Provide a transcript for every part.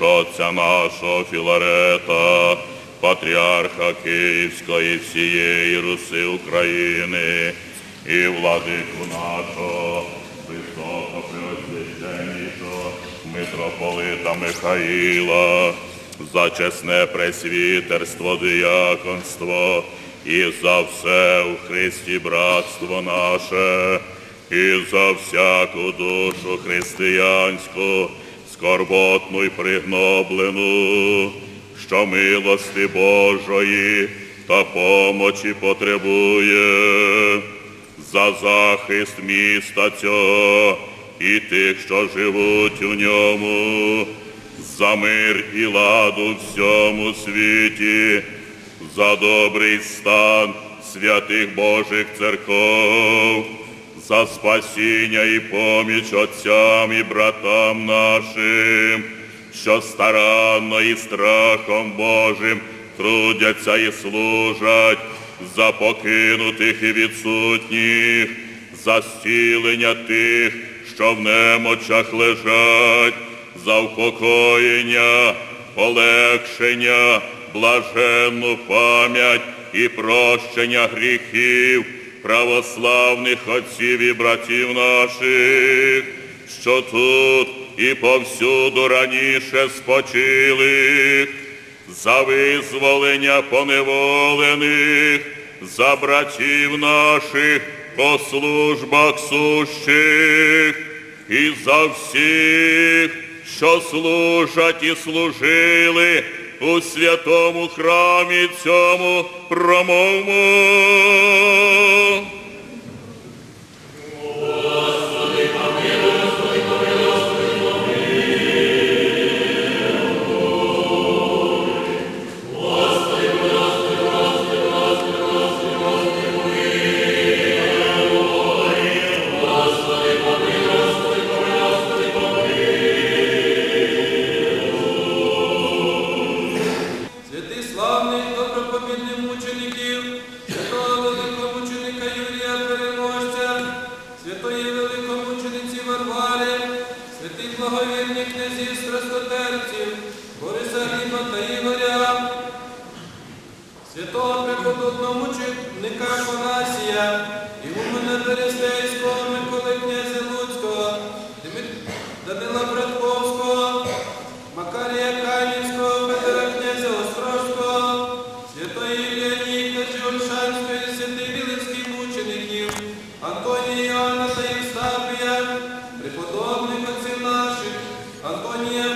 отця нашого Філарета, патріарха Київського і всієї Руси України, і владику нашого, високопреосвященнішого митрополита Михаїла, за чесне пресвітерство, діяконство і за все у Христі братство наше, і за всяку душу християнську, скорботну й пригноблену, що милости Божої та помочі потребує, за захист міста цього і тих, що живуть у ньому, за мир і ладу в всьому світі, за добрий стан святих Божих церков, за спасіння і поміч отцям і братам нашим, що старанно і страхом Божим трудяться і служать за покинутих і відсутніх, за зцілення тих, що в немочах лежать, за упокоєння, полегшення, блаженну пам'ять і прощення гріхів православних отців і братів наших, що тут і повсюду раніше спочилих, за визволення поневолених, за братів наших по службах сущих, і за всіх, що служать і служили у святому храмі цьому промовмо. Святого преподобного мученика Панасія, Ігумена Перестейського, Миколи князя Луцького, Данила Братковського, Макарія Канівського, Петра князя Острозького, святої Ілліні Качівшанської, святих Вілицьких мучеників, Антонія Іоанна та Євстапія, преподобних отців наших, Антонія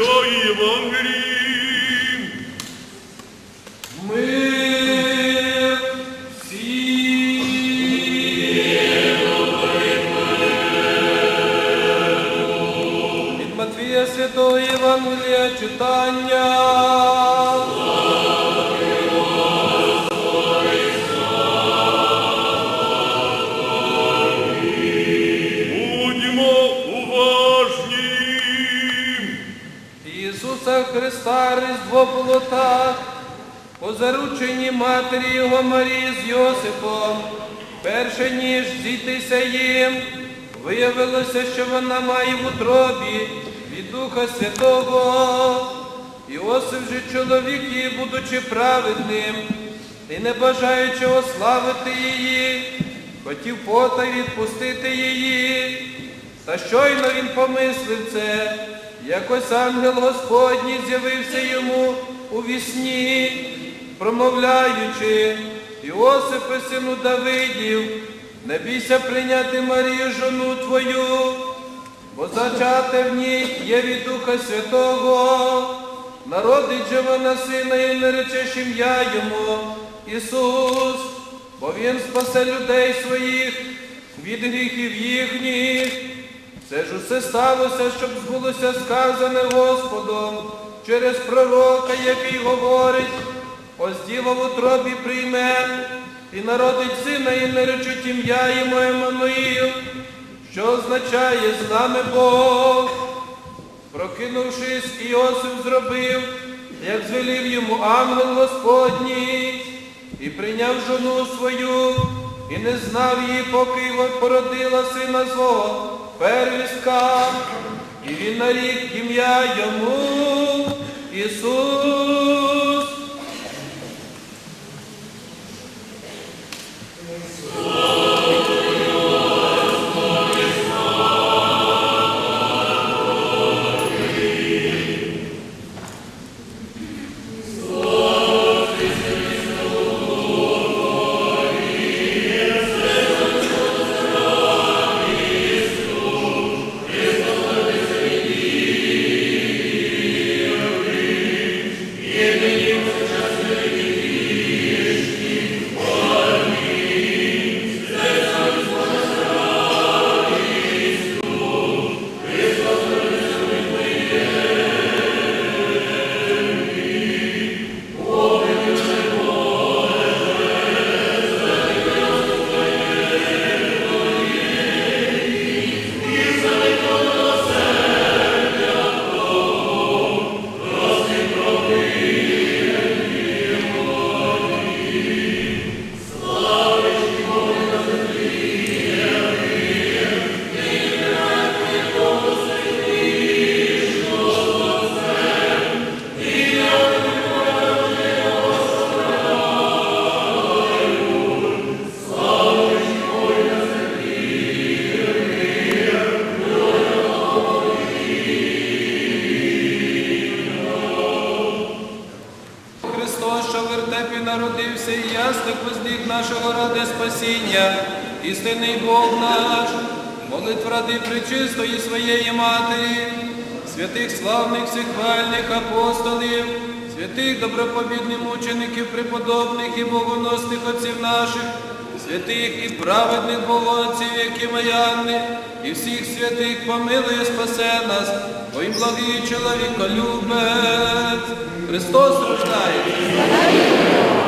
святої Євангелії. Ми. Від Матвія Святого Євангелія читання. Було так, по зарученні матері його Марії з Йосипом, перше ніж зійтися їм, виявилося, що вона має в утробі від Духа Святого. Іосиф же чоловік її, будучи праведним, і не бажаючи ославити її, хотів потай відпустити її. Та щойно він помислив це, якось ангел Господній з'явився йому у вісні, промовляючи, Іосипе, сину Давидів, не бійся прийняти Марію, жону твою, бо зачате в ній є від Духа Святого, народить же вона сина і наречеш ім'я йому, Ісус, бо Він спасе людей своїх від гріхів їхніх. Це ж усе сталося, щоб збулося сказане Господом через пророка, який говорить, ось діва в утробі прийме, і народить сина, і наречуть ім'я йому Еммануїл, що означає з нами Бог. Прокинувшись, Іосиф зробив, як звелів йому ангел Господній, і прийняв жону свою, і не знав її, поки породила сина свого первістка, і він нарік ім'я йому Ісус. Народився, і ясник возліг нашого ради спасіння, істинний Бог наш, молитв ради причистої своєї Матері, святих славних всехвальних апостолів, святих добропобідних мучеників, преподобних і богоносних отців наших, святих і праведних богоців, які маянни, і всіх святих помилуй і спасе нас, бо й благий чоловіко любець. Христос рождається.